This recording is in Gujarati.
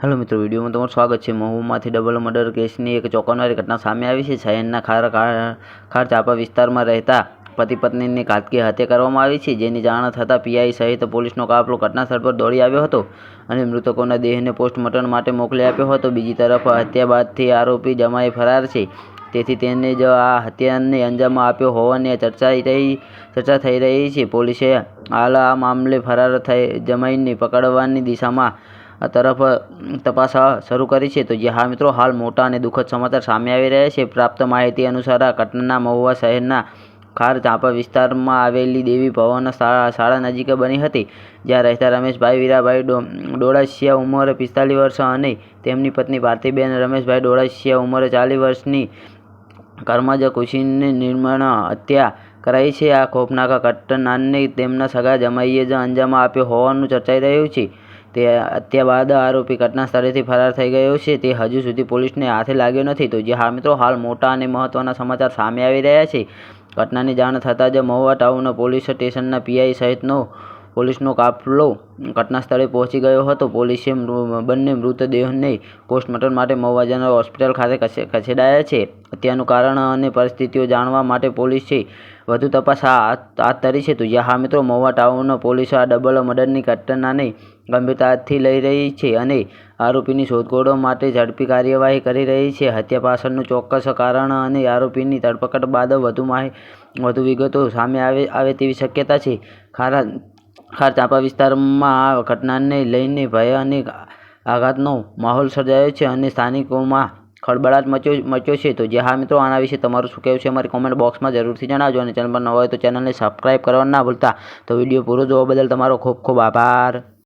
હેલો મિત્રો, વિડીયોમાં તમારું સ્વાગત છે. મહુમાંથી ડબલ મર્ડર કેસની એક ચોંકાવનારી ઘટના સામે આવી છે. શહેરના ખાર ખાર ચાપા વિસ્તારમાં રહેતા પતિ પત્નીની ઘાતકી હત્યા કરવામાં આવી છે. જેની જાણ થતાં પીઆઈ સહિત પોલીસનો કાફલો ઘટનાસ્થળ પર દોડી આવ્યો હતો અને મૃતકોના દેહને પોસ્ટમોર્ટમ માટે મોકલી આપ્યો હતો. બીજી તરફ હત્યા બાદથી આરોપી જમાઈ ફરાર છે. તેથી તેને જ આ હત્યાને અંજામ આપ્યો હોવાની ચર્ચા રહી, ચર્ચા થઈ રહી છે. પોલીસે હાલ આ મામલે ફરાર થઈ જમાઈને પકડવાની દિશામાં તરફ તપાસ શરૂ કરી છે. તો જે હા મિત્રો, હાલ મોટા અને દુઃખદ સમાચાર સામે આવી રહ્યા છે. પ્રાપ્ત માહિતી અનુસાર આ ઘટના મહુવા શહેરના ખાર ચાંપા વિસ્તારમાં આવેલી દેવી ભવન શાળા નજીક બની હતી, જ્યાં રહેતા રમેશભાઈ વીરાભાઈ ડોળસિયા ઉંમરે પિસ્તાલીસ વર્ષ અને તેમની પત્ની ભારતીબેન રમેશભાઈ ડોળસિયા ઉંમરે ચાલીસ વર્ષની કર્મજ કુશીની નિર્માણ હત્યા કરાઈ છે. આ ખોફનાક ઘટનાને તેમના સગા જમાઈએ જ અંજામ આપ્યો હોવાનું ચર્ચાઈ રહ્યું છે. તે હત્યા આરોપી ઘટના સ્થળેથી ફરાર થઈ ગયો છે. તે હજુ સુધી પોલીસને હાથે લાગ્યો નથી. તો જે હા મિત્રો, હાલ મોટા અને મહત્વના સમાચાર સામે આવી રહ્યા છે. ઘટનાની જાણ થતાં જ મહુવા ટાઉન પોલીસ સ્ટેશનના પીઆઈ સહિતનો પોલીસનો કાફલો ઘટના સ્થળે પહોંચી ગયો હતો. પોલીસે બંને મૃતદેહને પોસ્ટમોર્ટમ માટે મહુવા જનરલ હોસ્પિટલ ખાતે ખસેડાયા છે. હત્યાનું કારણ અને પરિસ્થિતિઓ જાણવા માટે પોલીસે વધુ તપાસ હાથ ધરી છે. તો હા મિત્રો, મહુવા ટાઉન પોલીસ આ ડબલ મર્ડરની ઘટનાને ગંભીરતાથી લઈ રહી છે અને આરોપીની શોધખોળો માટે ઝડપી કાર્યવાહી કરી રહી છે. હત્યા પાછળનું ચોક્કસ કારણ અને આરોપીની ધરપકડ બાદ વધુ વધુ વિગતો સામે આવે આવે તેવી શક્યતા છે. ખારા ખાર ચાંપા વિસ્તારમાં આ ઘટનાને લઈને ભય અને આઘાતનો માહોલ સર્જાયો છે અને સ્થાનિકોમાં ખળબળાટ મચ્યો મચ્યો છે. તો જે હા મિત્રો, આના વિશે તમારું શું કહેવું છે? અમારી કોમેન્ટ બોક્સમાં જરૂરથી જણાવજો અને ચેનલ પર નવા હોય તો ચેનલને સબસ્ક્રાઈબ કરવા ના ભૂલતા. તો વીડિયો પૂરો જોવા બદલ તમારો ખૂબ ખૂબ આભાર.